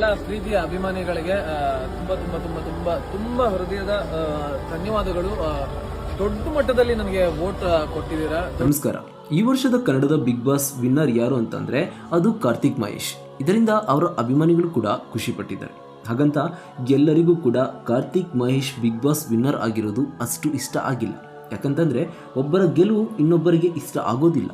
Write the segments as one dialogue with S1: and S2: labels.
S1: ಎಲ್ಲ ಪ್ರೀತಿಯ ಅಭಿಮಾನಿಗಳಿಗೆ ತುಂಬ, ತುಂಬಾ ತುಂಬಾ ತುಂಬಾ ತುಂಬಾ ಹೃದಯದ ಧನ್ಯವಾದಗಳು. ದೊಡ್ಡ ಮಟ್ಟದಲ್ಲಿ ನನಗೆ ವೋಟ್ ಕೊಟ್ಟಿದ್ದೀರಾ?
S2: ನಮಸ್ಕಾರ. ಈ ವರ್ಷದ ಕನ್ನಡದ ಬಿಗ್ ಬಾಸ್ ವಿನ್ನರ್ ಯಾರು ಅಂತಂದ್ರೆ ಅದು ಕಾರ್ತಿಕ್ ಮಹೇಶ್. ಇದರಿಂದ ಅವರ ಅಭಿಮಾನಿಗಳು ಕೂಡ ಖುಷಿ ಪಟ್ಟಿದ್ದಾರೆ. ಹಾಗಂತ ಎಲ್ಲರಿಗೂ ಕೂಡ Karthik Mahesh Bigg Boss winner ಆಗಿರೋದು ಅಷ್ಟು ಇಷ್ಟ ಆಗಿಲ್ಲ. ಯಾಕಂತಂದ್ರೆ ಒಬ್ಬರ ಗೆಲುವು ಇನ್ನೊಬ್ಬರಿಗೆ ಇಷ್ಟ ಆಗೋದಿಲ್ಲ.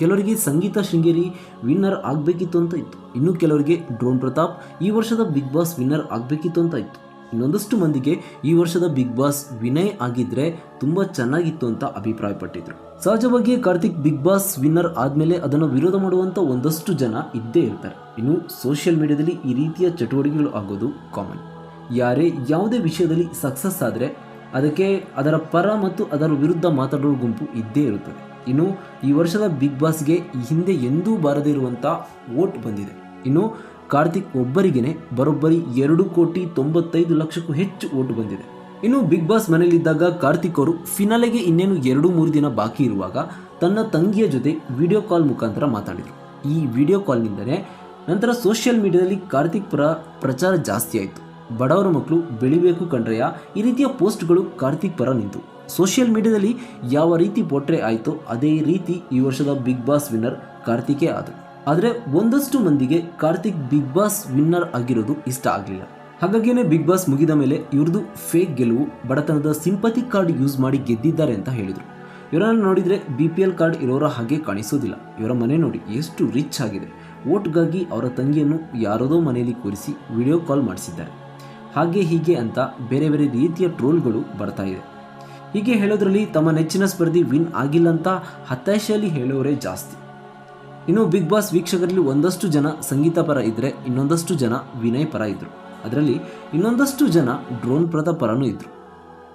S2: ಕೆಲವರಿಗೆ ಸಂಗೀತ ಶೃಂಗೇರಿ ವಿನ್ನರ್ ಆಗಬೇಕಿತ್ತು ಅಂತ ಇತ್ತು. ಇನ್ನು ಕೆಲವರಿಗೆ ಡ್ರೋನ್ ಪ್ರತಾಪ್ ಈ ವರ್ಷದ ಬಿಗ್ ಬಾಸ್ ವಿನ್ನರ್ ಆಗಬೇಕಿತ್ತು ಅಂತ ಇತ್ತು. ಇನ್ನೊಂದಷ್ಟು ಮಂದಿಗೆ ಈ ವರ್ಷದ ಬಿಗ್ ಬಾಸ್ ವಿನಯ್ ಆಗಿದ್ರೆ ತುಂಬಾ ಚೆನ್ನಾಗಿತ್ತು ಅಂತ ಅಭಿಪ್ರಾಯಪಟ್ಟಿದ್ರು. ಸಹಜವಾಗಿ ಕಾರ್ತಿಕ್ ಬಿಗ್ ಬಾಸ್ ವಿನ್ನರ್ ಆದಮೇಲೆ ಅದನ್ನು ವಿರೋಧ ಮಾಡುವಂತ ಒಂದಷ್ಟು ಜನ ಇದ್ದೇ ಇರ್ತಾರೆ. ಇನ್ನು ಸೋಷಿಯಲ್ ಮೀಡಿಯಾದಲ್ಲಿ ಈ ರೀತಿಯ ಚಟುವಟಿಕೆಗಳು ಆಗೋದು ಕಾಮನ್ ಯಾರೇ ಯಾವುದೇ ವಿಷಯದಲ್ಲಿ ಸಕ್ಸಸ್ ಆದರೆ ಅದಕ್ಕೆ ಅದರ ಪರ ಮತ್ತು ಅದರ ವಿರುದ್ಧ ಮಾತಾಡೋ ಗುಂಪು ಇದ್ದೇ ಇರುತ್ತದೆ. ಇನ್ನು ಈ ವರ್ಷದ ಬಿಗ್ ಬಾಸ್ಗೆ ಈ ಹಿಂದೆ ಎಂದೂ ಬಾರದಿರುವಂಥ ವೋಟ್ ಬಂದಿದೆ. ಇನ್ನು ಕಾರ್ತಿಕ್ ಒಬ್ಬರಿಗೇನೆ ಬರೋಬ್ಬರಿ ಎರಡು ಕೋಟಿ ತೊಂಬತ್ತೈದು ಲಕ್ಷಕ್ಕೂ ಹೆಚ್ಚು ವೋಟ್ ಬಂದಿದೆ. ಇನ್ನು ಬಿಗ್ ಬಾಸ್ ಮನೆಯಲ್ಲಿದ್ದಾಗ ಕಾರ್ತಿಕ್ ಅವರು ಫಿನಾಲೆಗೆ ಇನ್ನೇನು ಎರಡು ಮೂರು ದಿನ ಬಾಕಿ ಇರುವಾಗ ತನ್ನ ತಂಗಿಯ ಜೊತೆ ವಿಡಿಯೋ ಕಾಲ್ ಮುಖಾಂತರ ಮಾತಾಡಿದರು. ಈ ವಿಡಿಯೋ ಕಾಲ್ನಿಂದಲೇ ನಂತರ ಸೋಷಿಯಲ್ ಮೀಡಿಯಾದಲ್ಲಿ ಕಾರ್ತಿಕ್ ಪರ ಪ್ರಚಾರ ಜಾಸ್ತಿ ಆಯಿತು. ಬಡವರ ಮಕ್ಕಳು ಬೆಳಿಬೇಕು ಕಂಡ್ರೆಯ? ಈ ರೀತಿಯ ಪೋಸ್ಟ್ಗಳು ಕಾರ್ತಿಕ್ ಪರ ನಿಂತು. ಸೋಷಿಯಲ್ ಮೀಡಿಯಾದಲ್ಲಿ ಯಾವ ರೀತಿ ಪೋಟ್ರೆ ಆಯಿತೋ ಅದೇ ರೀತಿ ಈ ವರ್ಷದ ಬಿಗ್ ಬಾಸ್ ವಿನ್ನರ್ ಕಾರ್ತಿಕೇ ಆದರು. ಆದರೆ ಒಂದಷ್ಟು ಮಂದಿಗೆ ಕಾರ್ತಿಕ್ ಬಿಗ್ ಬಾಸ್ ವಿನ್ನರ್ ಆಗಿರೋದು ಇಷ್ಟ ಆಗಲಿಲ್ಲ. ಹಾಗಾಗಿನೇ ಬಿಗ್ ಬಾಸ್ ಮುಗಿದ ಮೇಲೆ ಇವ್ರದ್ದು ಫೇಕ್ ಗೆಲುವು, ಬಡತನದ ಸಿಂಪತಿ ಕಾರ್ಡ್ ಯೂಸ್ ಮಾಡಿ ಗೆದ್ದಿದ್ದಾರೆ ಅಂತ ಹೇಳಿದರು. ಇವರನ್ನು ನೋಡಿದರೆ ಬಿ ಪಿ ಎಲ್ ಕಾರ್ಡ್ ಇರೋರ ಹಾಗೆ ಕಾಣಿಸೋದಿಲ್ಲ. ಇವರ ಮನೆ ನೋಡಿ ಎಷ್ಟು ರಿಚ್ ಆಗಿದೆ. ಓಟ್ಗಾಗಿ ಅವರ ತಂಗಿಯನ್ನು ಯಾರದೋ ಮನೆಯಲ್ಲಿ ಕೂರಿಸಿ ವಿಡಿಯೋ ಕಾಲ್ ಮಾಡಿಸಿದ್ದಾರೆ. ಹಾಗೆ ಹೀಗೆ ಅಂತ ಬೇರೆ ಬೇರೆ ರೀತಿಯ ಟ್ರೋಲ್ಗಳು ಬರ್ತಾ ಇದೆ. ಹೀಗೆ ಹೇಳೋದ್ರಲ್ಲಿ ತಮ್ಮ ನೆಚ್ಚಿನ ಸ್ಪರ್ಧಿ ವಿನ್ ಆಗಿಲ್ಲ ಅಂತ ಹತಾಶೆಯಲ್ಲಿ ಹೇಳೋರೇ ಜಾಸ್ತಿ. ಇನ್ನು ಬಿಗ್ ಬಾಸ್ ವೀಕ್ಷಕರಲ್ಲಿ ಒಂದಷ್ಟು ಜನ ಸಂಗೀತ ಪರ ಇದ್ದರೆ ಇನ್ನೊಂದಷ್ಟು ಜನ ವಿನಯ್ ಪರ ಇದ್ದರು ಅದರಲ್ಲಿ ಇನ್ನೊಂದಷ್ಟು ಜನ ಡ್ರೋನ್ ಪ್ರದ ಪರನೂ ಇದ್ದರು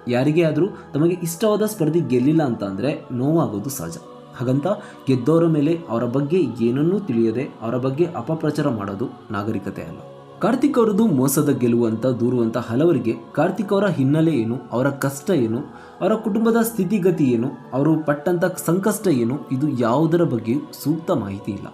S2: ಯಾರಿಗೇ ಆದರೂ ತಮಗೆ ಇಷ್ಟವಾದ ಸ್ಪರ್ಧಿ ಗೆಲ್ಲಿಲ್ಲ ಅಂತ ಅಂದರೆ ನೋವಾಗೋದು ಸಹಜ. ಹಾಗಂತ ಗೆದ್ದವರ ಮೇಲೆ ಅವರ ಬಗ್ಗೆ ಏನನ್ನೂ ತಿಳಿಯದೆ ಅವರ ಬಗ್ಗೆ ಅಪಪ್ರಚಾರ ಮಾಡೋದು ನಾಗರಿಕತೆ ಅಲ್ಲ. ಕಾರ್ತಿಕ್ ಅವರದು ಮೋಸದ ಗೆಲುವು ಅಂತ ದೂರುವಂಥ ಹಲವರಿಗೆ ಕಾರ್ತಿಕ್ ಅವರ ಹಿನ್ನೆಲೆ ಏನು, ಅವರ ಕಷ್ಟ ಏನು, ಅವರ ಕುಟುಂಬದ ಸ್ಥಿತಿಗತಿ ಏನು, ಅವರು ಪಟ್ಟಂಥ ಸಂಕಷ್ಟ ಏನು, ಇದು ಯಾವುದರ ಬಗ್ಗೆಯೂ ಸೂಕ್ತ ಮಾಹಿತಿ ಇಲ್ಲ.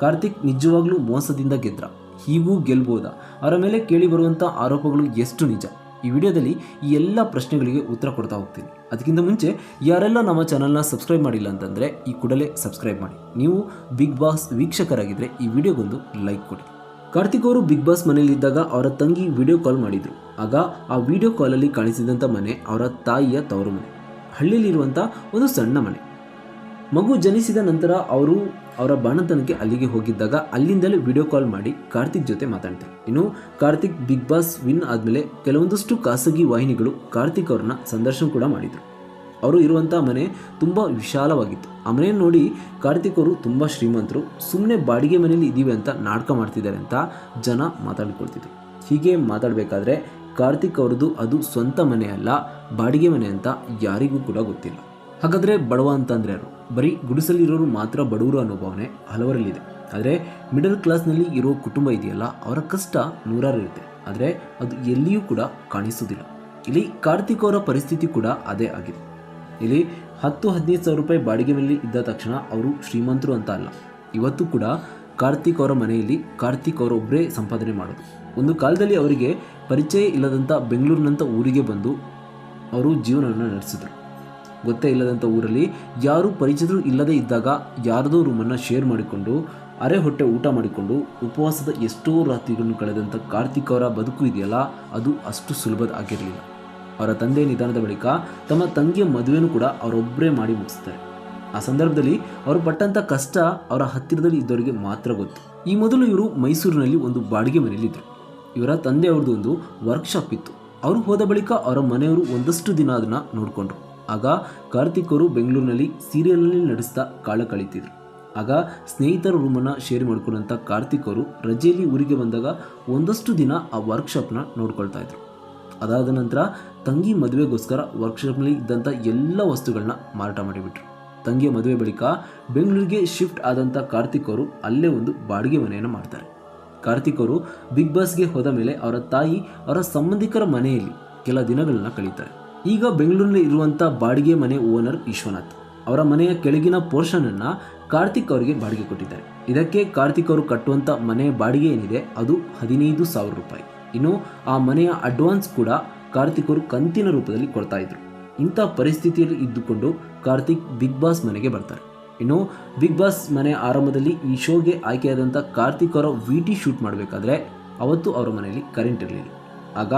S2: ಕಾರ್ತಿಕ್ ನಿಜವಾಗ್ಲೂ ಮೋಸದಿಂದ ಗೆದ್ರ. ಹೀಗೂ ಗೆಲ್ಬೋದ. ಅವರ ಮೇಲೆ ಕೇಳಿ ಬರುವಂಥ ಆರೋಪಗಳು ಎಷ್ಟು ನಿಜ? ಈ ವಿಡಿಯೋದಲ್ಲಿ ಈ ಎಲ್ಲ ಪ್ರಶ್ನೆಗಳಿಗೆ ಉತ್ತರ ಕೊಡ್ತಾ ಹೋಗ್ತೀನಿ. ಅದಕ್ಕಿಂತ ಮುಂಚೆ, ಯಾರೆಲ್ಲ ನಮ್ಮ ಚಾನಲ್ನ ಸಬ್ಸ್ಕ್ರೈಬ್ ಮಾಡಿಲ್ಲ ಅಂತಂದರೆ ಈ ಕೂಡಲೇ ಸಬ್ಸ್ಕ್ರೈಬ್ ಮಾಡಿ. ನೀವು ಬಿಗ್ ಬಾಸ್ ವೀಕ್ಷಕರಾಗಿದ್ದರೆ ಈ ವಿಡಿಯೋಗೊಂದು ಲೈಕ್ ಕೊಡಿ. ಕಾರ್ತಿಕ್ ಅವರು ಬಿಗ್ ಬಾಸ್ ಮನೆಯಲ್ಲಿದ್ದಾಗ ಅವರ ತಂಗಿ ವಿಡಿಯೋ ಕಾಲ್ ಮಾಡಿದ್ರು. ಆಗ ಆ ವಿಡಿಯೋ ಕಾಲಲ್ಲಿ ಕಾಣಿಸಿದಂಥ ಮನೆ ಅವರ ತಾಯಿಯ ತವರು ಮನೆ. ಹಳ್ಳಿಯಲ್ಲಿರುವಂಥ ಒಂದು ಸಣ್ಣ ಮನೆ. ಮಗು ಜನಿಸಿದ ನಂತರ ಅವರು ಅವರ ಬಾಣತನಕ್ಕೆ ಅಲ್ಲಿಗೆ ಹೋಗಿದ್ದಾಗ ಅಲ್ಲಿಂದಲೇ ವಿಡಿಯೋ ಕಾಲ್ ಮಾಡಿ ಕಾರ್ತಿಕ್ ಜೊತೆ ಮಾತಾಡ್ತಾರೆ ಇನ್ನು ಕಾರ್ತಿಕ್ ಬಿಗ್ ಬಾಸ್ ವಿನ್ ಆದಮೇಲೆ ಕೆಲವೊಂದಷ್ಟು ಖಾಸಗಿ ವಾಹಿನಿಗಳು ಕಾರ್ತಿಕ್ ಅವ್ರನ್ನ ಸಂದರ್ಶನ ಕೂಡ ಮಾಡಿದರು. ಅವರು ಇರುವಂಥ ಮನೆ ತುಂಬ ವಿಶಾಲವಾಗಿತ್ತು. ಆ ಮನೆಯನ್ನು ನೋಡಿ ಕಾರ್ತಿಕ್ ಅವರು ತುಂಬ ಶ್ರೀಮಂತರು. ಸುಮ್ಮನೆ ಬಾಡಿಗೆ ಮನೆಯಲ್ಲಿ ಇದ್ದೀವಿ ಅಂತ ನಾಟಕ ಮಾಡ್ತಿದ್ದಾರೆ ಅಂತ ಜನ ಮಾತಾಡ್ಕೊಳ್ತಿದ್ರು. ಹೀಗೆ ಮಾತಾಡಬೇಕಾದ್ರೆ ಕಾರ್ತಿಕ್ ಅವ್ರದ್ದು ಅದು ಸ್ವಂತ ಮನೆ ಅಲ್ಲ, ಬಾಡಿಗೆ ಮನೆ ಅಂತ ಯಾರಿಗೂ ಕೂಡ ಗೊತ್ತಿಲ್ಲ. ಹಾಗಾದರೆ ಬಡವ ಅಂತಂದರೆ ಯಾರು? ಬರೀ ಗುಡಿಸಲಿರೋರು ಮಾತ್ರ ಬಡವರು ಅನ್ನೋ ಭಾವನೆ ಹಲವರಲ್ಲಿದೆ. ಆದರೆ ಮಿಡಲ್ ಕ್ಲಾಸ್ನಲ್ಲಿ ಇರೋ ಕುಟುಂಬ ಇದೆಯಲ್ಲ, ಅವರ ಕಷ್ಟ ನೂರಾರು ಇರುತ್ತೆ ಆದರೆ ಅದು ಎಲ್ಲಿಯೂ ಕೂಡ ಕಾಣಿಸೋದಿಲ್ಲ ಇಲ್ಲಿ ಕಾರ್ತಿಕ್ ಅವರ ಪರಿಸ್ಥಿತಿ ಕೂಡ ಅದೇ ಆಗಿದೆ. ಇಲ್ಲಿ ಹತ್ತು ಹದಿನೈದು ಸಾವಿರ ರೂಪಾಯಿ ಬಾಡಿಗೆ ಮೇಲೆ ಇದ್ದ ತಕ್ಷಣ ಅವರು ಶ್ರೀಮಂತರು ಅಂತ ಅಲ್ಲ. ಇವತ್ತು ಕೂಡ ಕಾರ್ತಿಕ್ ಅವರ ಮನೆಯಲ್ಲಿ ಕಾರ್ತಿಕ್ ಅವರೊಬ್ಬರೇ ಸಂಪಾದನೆ ಮಾಡೋದು. ಒಂದು ಕಾಲದಲ್ಲಿ ಅವರಿಗೆ ಪರಿಚಯ ಇಲ್ಲದಂಥ ಬೆಂಗಳೂರಿನಂಥ ಊರಿಗೆ ಬಂದು ಅವರು ಜೀವನವನ್ನು ನಡೆಸಿದರು. ಗೊತ್ತೇ ಇಲ್ಲದಂಥ ಊರಲ್ಲಿ ಯಾರೂ ಪರಿಚಿತರು ಇಲ್ಲದೇ ಇದ್ದಾಗ ಯಾರದೋ ರೂಮನ್ನು ಶೇರ್ ಮಾಡಿಕೊಂಡು, ಅರೆ ಹೊಟ್ಟೆ ಊಟ ಮಾಡಿಕೊಂಡು, ಉಪವಾಸದ ಎಷ್ಟೋ ರಾತ್ರಿಗಳನ್ನು ಕಳೆದಂಥ ಕಾರ್ತಿಕ್ ಅವರ ಬದುಕು ಇದೆಯಲ್ಲ, ಅದು ಅಷ್ಟು ಸುಲಭದ ಆಗಿರಲಿಲ್ಲ ಅವರ ತಂದೆ ನಿಧನದ ಬಳಿಕ ತಮ್ಮ ತಂಗಿಯ ಮದುವೆನೂ ಕೂಡ ಅವರೊಬ್ಬರೇ ಮಾಡಿ ಮುಗಿಸ್ತಾರೆ. ಆ ಸಂದರ್ಭದಲ್ಲಿ ಅವರು ಪಟ್ಟಂಥ ಕಷ್ಟ ಅವರ ಹತ್ತಿರದಲ್ಲಿ ಇದ್ದವರಿಗೆ ಮಾತ್ರ ಗೊತ್ತು. ಈ ಮೊದಲು ಇವರು ಮೈಸೂರಿನಲ್ಲಿ ಒಂದು ಬಾಡಿಗೆ ಮನೆಯಲ್ಲಿದ್ದರು. ಇವರ ತಂದೆ ಅವ್ರದ್ದು ಒಂದು ವರ್ಕ್ಶಾಪ್ ಇತ್ತು. ಅವರು ಹೋದ ಬಳಿಕ ಅವರ ಮನೆಯವರು ಒಂದಷ್ಟು ದಿನ ಅದನ್ನ ನೋಡಿಕೊಂಡ್ರು. ಆಗ ಕಾರ್ತಿಕ್ ಅವರು ಬೆಂಗಳೂರಿನಲ್ಲಿ ಸೀರಿಯಲ್ನಲ್ಲಿ ನಡೆಸ್ತಾ ಕಾಲ ಕಳೀತಿದ್ರು. ಆಗ ಸ್ನೇಹಿತರ ರೂಮನ್ನು ಶೇರ್ ಮಾಡ್ಕೊಂಡಂಥ ಕಾರ್ತಿಕ್ ಅವರು ರಜೆಯಲ್ಲಿ ಊರಿಗೆ ಬಂದಾಗ ಒಂದಷ್ಟು ದಿನ ಆ ವರ್ಕ್ಶಾಪ್ನ ನೋಡ್ಕೊಳ್ತಾ ಇದ್ರು. ಅದಾದ ನಂತರ ತಂಗಿ ಮದುವೆಗೋಸ್ಕರ ವರ್ಕ್ಶಾಪ್ನಲ್ಲಿ ಇದ್ದಂಥ ಎಲ್ಲ ವಸ್ತುಗಳನ್ನ ಮಾರಾಟ ಮಾಡಿಬಿಟ್ರು. ತಂಗಿಯ ಮದುವೆ ಬಳಿಕ ಬೆಂಗಳೂರಿಗೆ ಶಿಫ್ಟ್ ಆದಂಥ ಕಾರ್ತಿಕ್ ಅವರು ಅಲ್ಲೇ ಒಂದು ಬಾಡಿಗೆ ಮನೆಯನ್ನು ಮಾಡ್ತಾರೆ. ಕಾರ್ತಿಕ್ ಅವರು ಬಿಗ್ ಬಾಸ್ಗೆ ಹೋದ ಮೇಲೆ ಅವರ ತಾಯಿ ಅವರ ಸಂಬಂಧಿಕರ ಮನೆಯಲ್ಲಿ ಕೆಲ ದಿನಗಳನ್ನ ಕಳೀತಾರೆ. ಈಗ ಬೆಂಗಳೂರಿನಲ್ಲಿ ಇರುವಂಥ ಬಾಡಿಗೆ ಮನೆ ಓನರ್ ವಿಶ್ವನಾಥ್ ಅವರ ಮನೆಯ ಕೆಳಗಿನ ಪೋರ್ಷನ್ ಅನ್ನ ಕಾರ್ತಿಕ್ ಅವರಿಗೆ ಬಾಡಿಗೆ ಕೊಟ್ಟಿದ್ದಾರೆ. ಇದಕ್ಕೆ ಕಾರ್ತಿಕ್ ಅವರು ಕಟ್ಟುವಂಥ ಮನೆ ಬಾಡಿಗೆ ಏನಿದೆ ಅದು ಹದಿನೈದು ಸಾವಿರ ರೂಪಾಯಿ. ಇನ್ನು ಆ ಮನೆಯ ಅಡ್ವಾನ್ಸ್ ಕೂಡ ಕಾರ್ತಿಕ್ ಕಂತಿನ ರೂಪದಲ್ಲಿ ಕೊಡ್ತಾ ಇದ್ರು. ಇಂಥ ಪರಿಸ್ಥಿತಿಯಲ್ಲಿ ಇದ್ದುಕೊಂಡು ಕಾರ್ತಿಕ್ ಬಿಗ್ ಬಾಸ್ ಮನೆಗೆ ಬರ್ತಾರೆ. ಇನ್ನು ಬಿಗ್ ಬಾಸ್ ಮನೆ ಆರಂಭದಲ್ಲಿ ಈ ಶೋಗೆ ಆಯ್ಕೆಯಾದಂಥ ಕಾರ್ತಿಕ್ ಅವರ ವಿ ಟಿ ಶೂಟ್ ಮಾಡಬೇಕಾದ್ರೆ ಅವತ್ತು ಅವರ ಮನೆಯಲ್ಲಿ ಕರೆಂಟ್ ಇರಲಿಲ್ಲ. ಆಗ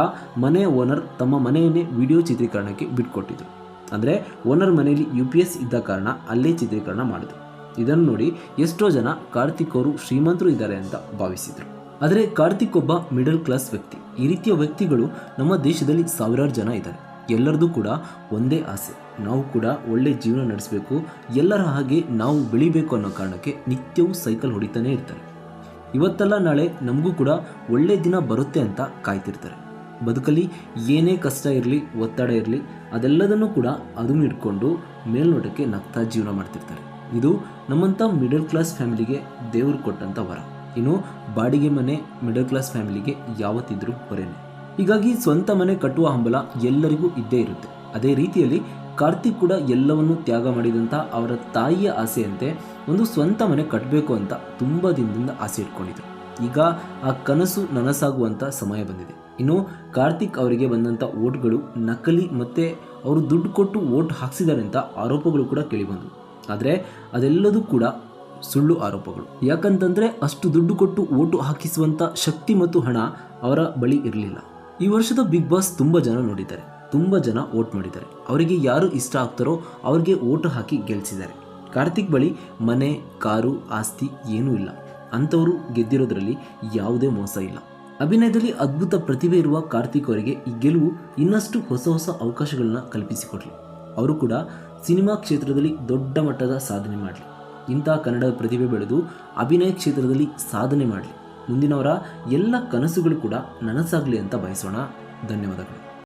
S2: ಮನೆ ಓನರ್ ತಮ್ಮ ಮನೆಯನ್ನೇ ವಿಡಿಯೋ ಚಿತ್ರೀಕರಣಕ್ಕೆ ಬಿಟ್ಕೊಟ್ಟಿದ್ರು. ಅಂದರೆ ಓನರ್ ಮನೆಯಲ್ಲಿ ಯು ಪಿ ಎಸ್ ಇದ್ದ ಕಾರಣ ಅಲ್ಲೇ ಚಿತ್ರೀಕರಣ ಮಾಡಿದ್ರು. ಇದನ್ನು ನೋಡಿ ಎಷ್ಟೋ ಜನ ಕಾರ್ತಿಕ್ ಅವರು ಶ್ರೀಮಂತರು ಇದ್ದಾರೆ ಅಂತ ಭಾವಿಸಿದರು. ಆದರೆ ಕಾರ್ತಿಕ್ ಒಬ್ಬ ಮಿಡಲ್ ಕ್ಲಾಸ್ ವ್ಯಕ್ತಿ. ಈ ರೀತಿಯ ವ್ಯಕ್ತಿಗಳು ನಮ್ಮ ದೇಶದಲ್ಲಿ ಸಾವಿರಾರು ಜನ ಇದ್ದಾರೆ. ಎಲ್ಲರದ್ದು ಕೂಡ ಒಂದೇ ಆಸೆ. ನಾವು ಕೂಡ ಒಳ್ಳೆ ಜೀವನ ನಡೆಸಬೇಕು. ಎಲ್ಲರ ಹಾಗೆ ನಾವು ಬೆಳಿಬೇಕು ಅನ್ನೋ ಕಾರಣಕ್ಕೆ ನಿತ್ಯವೂ ಸೈಕಲ್ ಹೊಡಿತಾನೆ ಇರ್ತಾರೆ. ಇವತ್ತಲ್ಲ ನಾಳೆ ನಮಗೂ ಕೂಡ ಒಳ್ಳೆ ದಿನ ಬರುತ್ತೆ ಅಂತ ಕಾಯ್ತಿರ್ತಾರೆ. ಬದುಕಲ್ಲಿ ಏನೇ ಕಷ್ಟ ಇರಲಿ, ಒತ್ತಡ ಇರಲಿ, ಅದೆಲ್ಲದನ್ನು ಕೂಡ ಅದನ್ನು ಇಟ್ಕೊಂಡು ಮೇಲ್ನೋಟಕ್ಕೆ ನಗ್ತಾ ಜೀವನ ಮಾಡ್ತಿರ್ತಾರೆ. ಇದು ನಮ್ಮಂಥ ಮಿಡಲ್ ಕ್ಲಾಸ್ ಫ್ಯಾಮಿಲಿಗೆ ದೇವರು ಕೊಟ್ಟಂಥ ವರ. ಇನ್ನು ಬಾಡಿಗೆ ಮನೆ ಮಿಡಲ್ ಕ್ಲಾಸ್ ಫ್ಯಾಮಿಲಿಗೆ ಯಾವತ್ತಿದ್ರೂ ಹೊರೆನೆ. ಹೀಗಾಗಿ ಸ್ವಂತ ಮನೆ ಕಟ್ಟುವ ಹಂಬಲ ಎಲ್ಲರಿಗೂ ಇದ್ದೇ ಇರುತ್ತೆ. ಅದೇ ರೀತಿಯಲ್ಲಿ ಕಾರ್ತಿಕ್ ಕೂಡ ಎಲ್ಲವನ್ನೂ ತ್ಯಾಗ ಮಾಡಿದಂಥ ಅವರ ತಾಯಿಯ ಆಸೆಯಂತೆ ಒಂದು ಸ್ವಂತ ಮನೆ ಕಟ್ಟಬೇಕು ಅಂತ ತುಂಬ ದಿನದಿಂದ ಆಸೆ ಇಟ್ಕೊಂಡಿದ್ರು. ಈಗ ಆ ಕನಸು ನನಸಾಗುವಂಥ ಸಮಯ ಬಂದಿದೆ. ಇನ್ನು ಕಾರ್ತಿಕ್ ಅವರಿಗೆ ಬಂದಂಥ ಓಟ್ಗಳು ನಕಲಿ ಮತ್ತು ಅವರು ದುಡ್ಡು ಕೊಟ್ಟು ಓಟ್ ಹಾಕ್ಸಿದ್ದಾರೆ ಅಂತ ಆರೋಪಗಳು ಕೂಡ ಕೇಳಿಬಂದವು ಆದರೆ ಅದೆಲ್ಲದೂ ಕೂಡ ಸುಳ್ಳು ಆರೋಪಗಳು. ಯಾಕಂತಂದ್ರೆ ಅಷ್ಟು ದುಡ್ಡು ಕೊಟ್ಟು ಓಟು ಹಾಕಿಸುವಂಥ ಶಕ್ತಿ ಮತ್ತು ಹಣ ಅವರ ಬಳಿ ಇರಲಿಲ್ಲ. ಈ ವರ್ಷದ ಬಿಗ್ ಬಾಸ್ ತುಂಬ ಜನ ನೋಡಿದ್ದಾರೆ. ತುಂಬಾ ಜನ ಓಟ್ ಮಾಡಿದ್ದಾರೆ. ಅವರಿಗೆ ಯಾರು ಇಷ್ಟ ಆಗ್ತಾರೋ ಅವ್ರಿಗೆ ಓಟು ಹಾಕಿ ಗೆಲ್ಲಿಸಿದ್ದಾರೆ ಕಾರ್ತಿಕ್ ಬಳಿ ಮನೆ, ಕಾರು, ಆಸ್ತಿ ಏನೂ ಇಲ್ಲ. ಅಂಥವರು ಗೆದ್ದಿರೋದ್ರಲ್ಲಿ ಯಾವುದೇ ಮೋಸ ಇಲ್ಲ. ಅಭಿನಯದಲ್ಲಿ ಅದ್ಭುತ ಪ್ರತಿಭೆ ಇರುವ ಕಾರ್ತಿಕ್ ಅವರಿಗೆ ಈ ಗೆಲುವು ಇನ್ನಷ್ಟು ಹೊಸ ಹೊಸ ಅವಕಾಶಗಳನ್ನ ಕಲ್ಪಿಸಿಕೊಡ್ಲಿ ಅವರು ಕೂಡ ಸಿನಿಮಾ ಕ್ಷೇತ್ರದಲ್ಲಿ ದೊಡ್ಡ ಮಟ್ಟದ ಸಾಧನೆ ಮಾಡಲಿ. ಇಂಥ ಕನ್ನಡದ ಪ್ರತಿಭೆ ಬೆಳೆದು ಅಭಿನಯ ಕ್ಷೇತ್ರದಲ್ಲಿ ಸಾಧನೆ ಮಾಡಲಿ. ಮುಂದಿನವರ ಎಲ್ಲ ಕನಸುಗಳು ಕೂಡ ನನಸಾಗಲಿ ಅಂತ ಬಯಸೋಣ. ಧನ್ಯವಾದಗಳು.